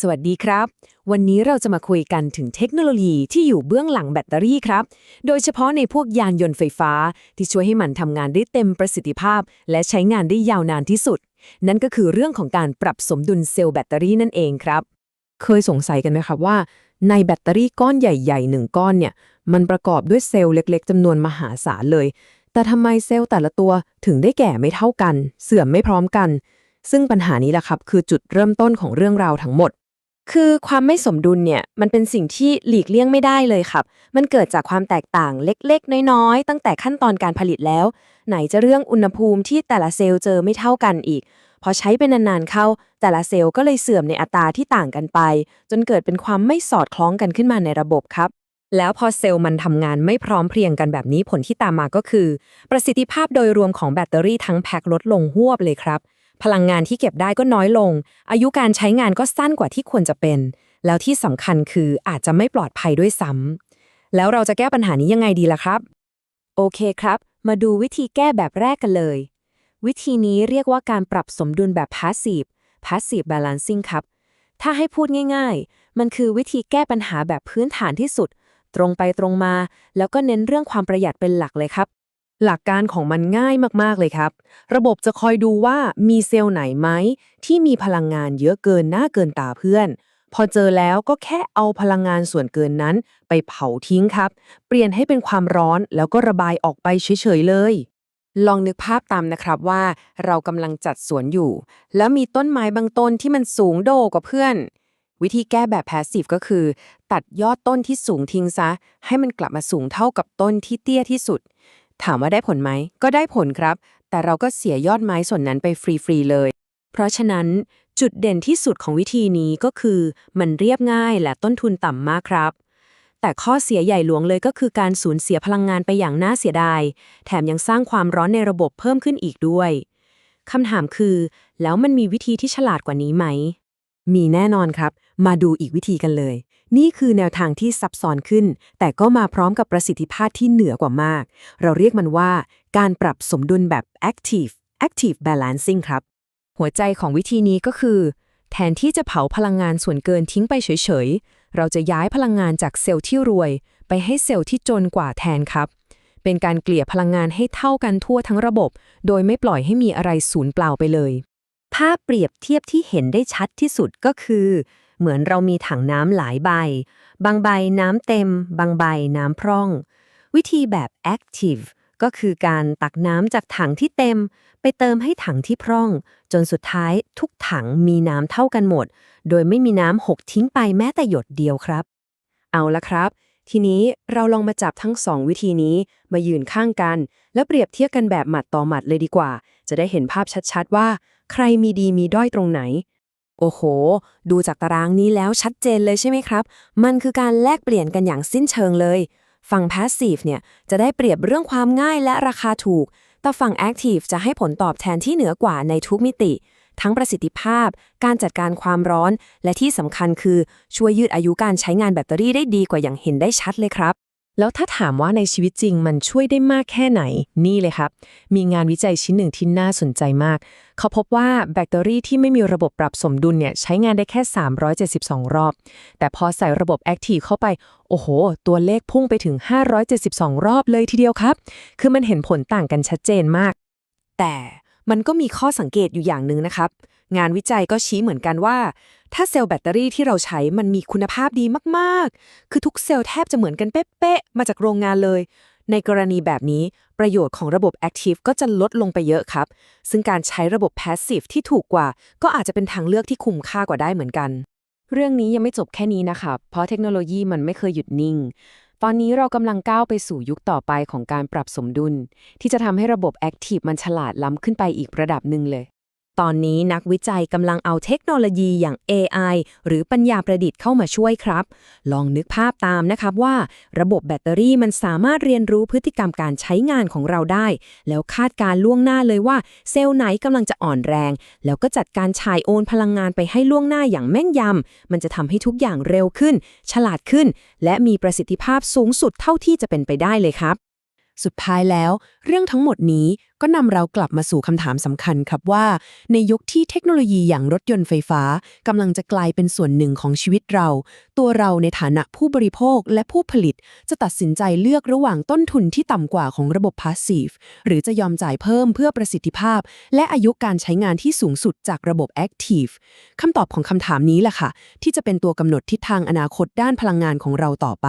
สวัสดีครับ วันนี้เราจะมาคุยกันถึงเทคโนโลยีที่อยู่เบื้องหลังแบตเตอรี่ครับ โดยเฉพาะในพวกยานยนต์ไฟฟ้า ที่ช่วยให้มันทำงานได้เต็มประสิทธิภาพ และใช้งานได้ยาวนานที่สุด นั่นก็คือเรื่องของการปรับสมดุลเซลล์แบตเตอรี่นั่นเองครับ เคยสงสัยกันไหมครับว่า ในแบตเตอรี่ก้อนใหญ่ๆหนึ่งก้อนเนี่ยมันประกอบด้วยเซลล์เล็ก ๆจำนวนมหาศาลเลย แต่ทำไมเซลล์แต่ละตัวถึงได้แก่ไม่เท่ากัน เสื่อมไม่พร้อมกัน ซึ่งปัญหานี้แหละครับ คือจุดเริ่มต้นของเรื่องราวทั้งหมด คือความไม่สมดุลเนี่ยมันเป็นสิ่งที่หลีกเลี่ยงไม่ได้เลยครับ มันเกิดจากความแตกต่างเล็กๆ น้อยๆ ตั้งแต่ขั้นตอนการผลิตแล้ว ไหนจะเรื่องอุณหภูมิที่แต่ละเซลล์เจอไม่เท่ากันอีก พอใช้เป็นนานๆเข้า แต่ละเซลล์ก็เลยเสื่อมในอัตราที่ต่างกันไป จนเกิดเป็นความไม่สอดคล้องกันขึ้นมาในระบบครับ แล้วพอเซลล์มันทำงานไม่พร้อมเพรียงกันแบบนี้ผลที่ตามมาก็คือ ประสิทธิภาพโดยรวมของแบตเตอรี่ทั้งแพ็คลดลงหวบเลยครับ พลังงานที่เก็บได้ก็น้อยลง อายุการใช้งานก็สั้นกว่าที่ควรจะเป็น แล้วที่สำคัญคืออาจจะไม่ปลอดภัยด้วยซ้ำแล้วเราจะแก้ปัญหานี้ยังไงดีล่ะครับ โอเคครับ มาดูวิธีแก้แบบแรกกันเลย วิธีนี้เรียกว่าการปรับสมดุลแบบ passive passive balancing ครับ ถ้าให้พูดง่ายๆ มันคือวิธีแก้ปัญหาแบบพื้นฐานที่สุด ตรงไปตรงมา แล้วก็เน้นเรื่องความประหยัดเป็นหลักเลยครับ หลักการของมันง่ายมากๆเลยครับ ระบบจะคอยดูว่ามีเซลล์ไหนไหม ที่มีพลังงานเยอะเกินหน้าเกินตาเพื่อน พอเจอแล้วก็แค่เอาพลังงานส่วนเกินนั้น ไปเผาทิ้งครับ เปลี่ยนให้เป็นความร้อนแล้วก็ระบายออกไปเฉยๆเลยลองนึกภาพตามนะครับว่าเรากำลังจัดสวนอยู่ แล้วมีต้นไม้บางต้นที่มันสูงโดกว่าเพื่อน วิธีแก้แบบแพสซีฟก็คือ ตัดยอดต้นที่สูงทิ้งซะ ให้มันกลับมาสูงเท่ากับต้นที่เตี้ยที่สุด ถามว่าได้ผลไหม ก็ได้ผลครับ แต่เราก็เสียยอดไม้ส่วนนั้นไปฟรีๆเลย เพราะฉะนั้นจุดเด่นที่สุดของวิธีนี้ก็คือ มันเรียบง่ายและต้นทุนต่ำมากครับ แต่ข้อเสียใหญ่หลวงเลยก็คือการสูญเสียพลังงานไปอย่างน่าเสียดาย แถมยังสร้างความร้อนในระบบเพิ่มขึ้นอีกด้วยคำถามคือ แล้วมันมีวิธีที่ฉลาดกว่านี้ไหม มีแน่นอนครับ มาดูอีกวิธีกันเลย นี่คือแนวทางที่ซับซ้อนขึ้น แต่ก็มาพร้อมกับประสิทธิภาพที่เหนือกว่ามาก เราเรียกมันว่า การปรับสมดุลแบบ active active balancing ครับ หัวใจของวิธีนี้ก็คือ แทนที่จะเผาพลังงานส่วนเกินทิ้งไปเฉยๆ เราจะย้ายพลังงานจากเซลล์ที่รวย ไปให้เซลล์ที่จนกว่าแทนครับ เป็นการเกลี่ยพลังงานให้เท่ากันทั่วทั้งระบบ โดยไม่ปล่อยให้มีอะไรสูญเปล่าไปเลย ภาพเปรียบเทียบที่เห็นได้ชัดที่สุดก็คือเหมือนเรามีถังน้ำหลายใบ บางใบน้ำเต็ม บางใบน้ำพร่อง วิธีแบบ active ก็คือการตักน้ำจากถังที่เต็ม ไปเติมให้ถังที่พร่อง จนสุดท้ายทุกถังมีน้ำเท่ากันหมด โดยไม่มีน้ำหกทิ้งไปแม้แต่หยดเดียวครับ เอาละครับ ทีนี้เราลองมาจับทั้งสองวิธีนี้มายืนข้างกัน แล้วเปรียบเทียบกันแบบหมัดต่อหมัดเลยดีกว่า จะได้เห็นภาพชัดๆว่า ใครมีดีมีด้อยตรงไหน โอ้โห ดูจากตารางนี้แล้วชัดเจนเลยใช่ไหมครับ มันคือการแลกเปลี่ยนกันอย่างสิ้นเชิงเลย ฝั่ง Passive เนี่ยจะได้เปรียบเรื่องความง่ายและราคาถูก แต่ฝั่ง Active จะให้ผลตอบแทนที่เหนือกว่าในทุกมิติ ทั้งประสิทธิภาพ การจัดการความร้อน และที่สำคัญคือช่วยยืดอายุการใช้งานแบตเตอรี่ได้ดีกว่าอย่างเห็นได้ชัดเลยครับ แล้วถ้าถามว่าในชีวิตจริงมันช่วยได้มากแค่ไหน นี่เลยครับ มีงานวิจัยชิ้นหนึ่งที่น่าสนใจมาก เขาพบว่าแบตเตอรี่ที่ไม่มีระบบปรับสมดุลเนี่ยใช้งานได้แค่ 372 รอบ แต่พอใส่ระบบ Active เข้าไป โอ้โห ตัวเลขพุ่งไปถึง 572 รอบเลยทีเดียวครับ คือมันเห็นผลต่างกันชัดเจนมาก แต่มันก็มีข้อสังเกตอยู่อย่างหนึ่งนะครับ งานวิจัยก็ชี้เหมือนกันว่า ถ้าเซลล์แบตเตอรี่ที่เราใช้มันมีคุณภาพดีมากๆ คือทุกเซลล์แทบจะเหมือนกันเป๊ะๆ มาจากโรงงานเลย ในกรณีแบบนี้ประโยชน์ของระบบ Active ก็จะลดลงไปเยอะครับ ซึ่งการใช้ระบบ Passive ที่ถูกกว่า ก็อาจจะเป็นทางเลือกที่คุ้มค่ากว่าได้เหมือนกัน เรื่องนี้ยังไม่จบแค่นี้นะครับเพราะเทคโนโลยีมันไม่เคยหยุดนิ่งตอนนี้เรากำลังก้าวไปสู่ยุคต่อไปของการปรับสมดุล ที่จะทำให้ระบบ Active มันฉลาดล้ำขึ้นไปอีกระดับหนึ่งเลย ตอนนี้นักวิจัยกำลังเอาเทคโนโลยีอย่าง AI หรือปัญญาประดิษฐ์เข้ามาช่วยครับ ลองนึกภาพตามนะครับว่า ระบบแบตเตอรี่มันสามารถเรียนรู้พฤติกรรมการใช้งานของเราได้ แล้วคาดการล่วงหน้าเลยว่า เซลล์ไหนกำลังจะอ่อนแรง แล้วก็จัดการฉายโอนพลังงานไปให้ล่วงหน้าอย่างแม่นยำมันจะทำให้ทุกอย่างเร็วขึ้น ฉลาดขึ้น และมีประสิทธิภาพสูงสุดเท่าที่จะเป็นไปได้เลยครับ สุดท้ายแล้ว เรื่องทั้งหมดนี้ก็นำเรากลับมาสู่คำถามสำคัญครับว่า ในยุคที่เทคโนโลยีอย่างรถยนต์ไฟฟ้ากำลังจะกลายเป็นส่วนหนึ่งของชีวิตเรา ตัวเราในฐานะผู้บริโภคและผู้ผลิต จะตัดสินใจเลือกระหว่างต้นทุนที่ต่ำกว่าของระบบพาสซีฟหรือจะยอมจ่ายเพิ่มเพื่อประสิทธิภาพ และอายุการใช้งานที่สูงสุดจากระบบแอคทีฟคำตอบของคำถามนี้แหละค่ะ ที่จะเป็นตัวกำหนดทิศทางอนาคตด้านพลังงานของเราต่อไป